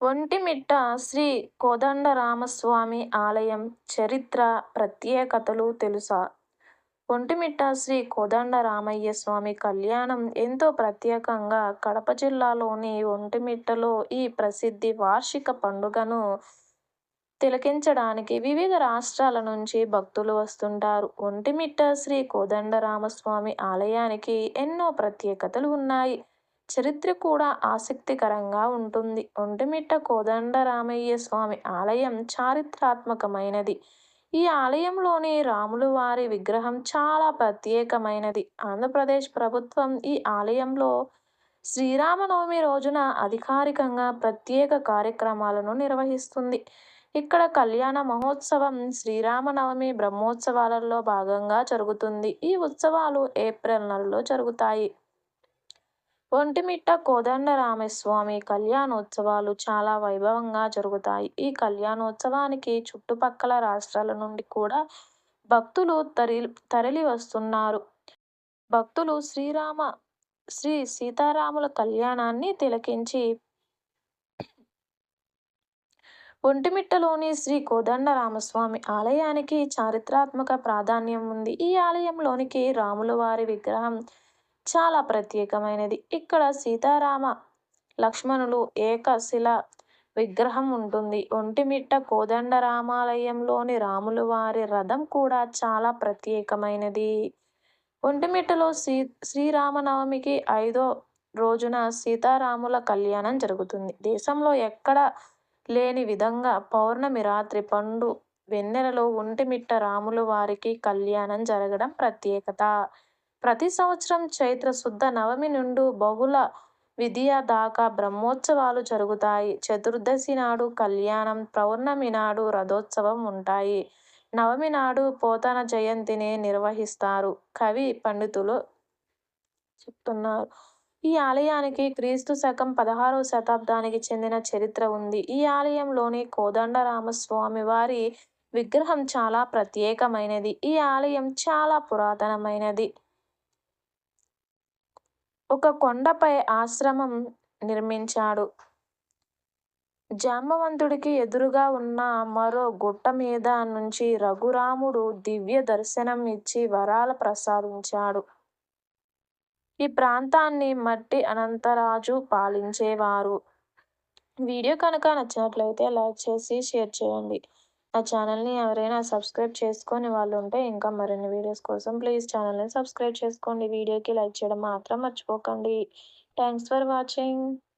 ఒంటిమిట్ట శ్రీ కోదండరామస్వామి ఆలయం చరిత్ర ప్రత్యేకతలు తెలుసా? ఒంటిమిట్ట శ్రీ కోదండరామయ్య స్వామి కళ్యాణం ఎంతో ప్రత్యేకంగా కడప జిల్లాలోని ఒంటిమిట్టలో ఈ ప్రసిద్ధి వార్షిక పండుగను తిలకించడానికి వివిధ రాష్ట్రాల నుంచి భక్తులు వస్తుంటారు. ఒంటిమిట్ట శ్రీ కోదండరామస్వామి ఆలయానికి ఎన్నో ప్రత్యేకతలు ఉన్నాయి. చరిత్ర కూడా ఆసక్తికరంగా ఉంటుంది. ఒంటిమిట్ట కోదండరామయ్యస్వామి ఆలయం చారిత్రాత్మకమైనది. ఈ ఆలయంలోని రాములు వారి విగ్రహం చాలా ప్రత్యేకమైనది. ఆంధ్రప్రదేశ్ ప్రభుత్వం ఈ ఆలయంలో శ్రీరామనవమి రోజున అధికారికంగా ప్రత్యేక కార్యక్రమాలను నిర్వహిస్తుంది. ఇక్కడ కళ్యాణ మహోత్సవం శ్రీరామనవమి బ్రహ్మోత్సవాలలో భాగంగా జరుగుతుంది. ఈ ఉత్సవాలు ఏప్రిల్ నెలలో జరుగుతాయి. ఒంటిమిట్ట కోదండరామస్వామి కళ్యాణోత్సవాలు చాలా వైభవంగా జరుగుతాయి. ఈ కళ్యాణోత్సవానికి చుట్టుపక్కల రాష్ట్రాల నుండి కూడా భక్తులు తరలివస్తున్నారు. భక్తులు శ్రీరామ, శ్రీ సీతారాముల కళ్యాణాన్ని తిలకించి ఒంటిమిట్టలోని శ్రీ కోదండరామస్వామి ఆలయానికి చారిత్రాత్మక ప్రాధాన్యం ఉంది. ఈ ఆలయంలోని రాములవారి విగ్రహం చాలా ప్రత్యేకమైనది. ఇక్కడ సీతారామ లక్ష్మణులు ఏకశిల విగ్రహం ఉంటుంది. ఒంటిమిట్ట కోదండరామాలయంలోని రాములవారి రథం కూడా చాలా ప్రత్యేకమైనది. ఒంటిమిట్టలో శ్రీరామనవమికి ఐదో రోజున సీతారాముల కళ్యాణం జరుగుతుంది. దేశంలో ఎక్కడ లేని విధంగా పౌర్ణమి రాత్రి పండు వెన్నెలలో ఒంటిమిట్ట రాములవారికి కళ్యాణం జరగడం ప్రత్యేకత. ప్రతి సంవత్సరం చైత్ర శుద్ధ నవమి నుండి బహుళ విదియ దాకా బ్రహ్మోత్సవాలు జరుగుతాయి. చతుర్దశి నాడు కళ్యాణం, పౌర్ణమి నాడు రథోత్సవం ఉంటాయి. నవమి నాడు పోతన జయంతిని నిర్వహిస్తారు. కవి, పండితులు చెప్తున్నారు. ఈ ఆలయానికి క్రీస్తు శకం పదహారవ శతాబ్దానికి చెందిన చరిత్ర ఉంది. ఈ ఆలయంలోని కోదండరామస్వామి వారి విగ్రహం చాలా ప్రత్యేకమైనది. ఈ ఆలయం చాలా పురాతనమైనది. ఒక కొండపై ఆశ్రమం నిర్మించాడు. జాంబవంతుడికి ఎదురుగా ఉన్న మరో గుట్టమీద నుంచి రఘురాముడు దివ్య దర్శనం ఇచ్చి వరాలు ప్రసాదించాడు. ఈ ప్రాంతాన్ని మట్టి అనంతరాజు పాలించేవారు. వీడియో కనుక నచ్చినట్లయితే లైక్ చేసి షేర్ చేయండి. నా ఛానల్ని ఎవరైనా సబ్స్క్రైబ్ చేసుకొని వాళ్ళు ఉంటే ఇంకా మరిన్ని వీడియోస్ కోసం ప్లీజ్ ఛానల్ని సబ్స్క్రైబ్ చేసుకోండి. వీడియోకి లైక్ చేయడం మాత్రం మర్చిపోకండి. Thanks for watching